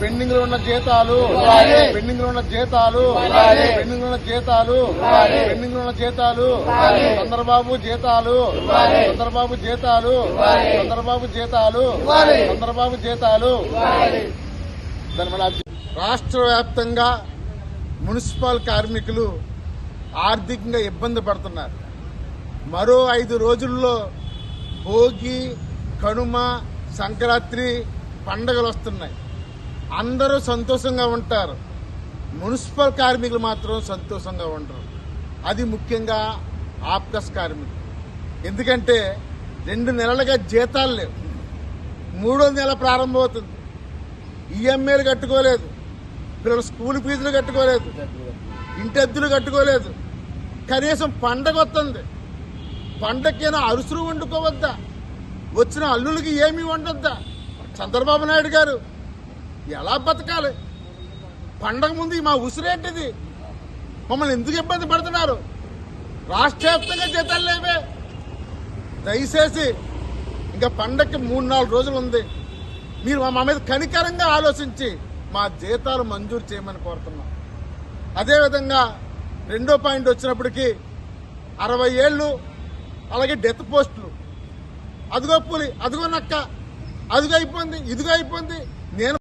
పెండింగ్లో ఉన్న జీతాలు పెండింగ్లో ఉన్న జీతాలు పెండింగ్లో ఉన్న జీతాలు పెండింగ్లో ఉన్న జీతాలు చంద్రబాబు జీతాలు చంద్రబాబు జీతాలు చంద్రబాబు జీతాలు చంద్రబాబు జీతాలు రాష్ట్ర వ్యాప్తంగా మున్సిపల్ కార్మికులు ఆర్థికంగా ఇబ్బంది పడుతున్నారు. మరో ఐదు రోజుల్లో భోగి కనుమ సంక్రాంతి పండగలు వస్తున్నాయి. అందరూ సంతోషంగా ఉంటారు. మున్సిపల్ కార్మికులు మాత్రం సంతోషంగా ఉండరు. అది ముఖ్యంగా ఆప్కస్ కార్మికులు. ఎందుకంటే రెండు నెలలుగా జీతాలు లేవు. మూడో నెల ప్రారంభమవుతుంది. ఈఎంఐలు కట్టుకోలేదు. పిల్లలు స్కూల్ ఫీజులు కట్టుకోలేదు. ఇంటద్దులు కట్టుకోలేదు. కనీసం పండగ వస్తుంది. పండగకైనా అరుసులు వండుకోవద్దా? వచ్చిన అల్లులకి ఏమీ వండొద్దా? చంద్రబాబు నాయుడు గారు ఎలా బతకాలి? పండగ ముందు మా ఉసిరేంటిది మమ్మల్ని ఎందుకు ఇబ్బంది పడుతున్నారు? రాష్ట్ర వ్యాప్తంగా జీతాలు లేవే. దయచేసి ఇంకా పండగకి మూడు నాలుగు రోజులు ఉంది. మీరు మా మీద కనికరంగా ఆలోచించి మా జీతాలు మంజూరు చేయమని కోరుతున్నాం. అదేవిధంగా రెండో పాయింట్ వచ్చినప్పటికీ అరవై ఏళ్ళు అలాగే డెత్ పోస్టులు. అదిగో పులి అదిగో నక్క అదిగో అయిపోయింది ఇదిగో అయిపోయింది నేను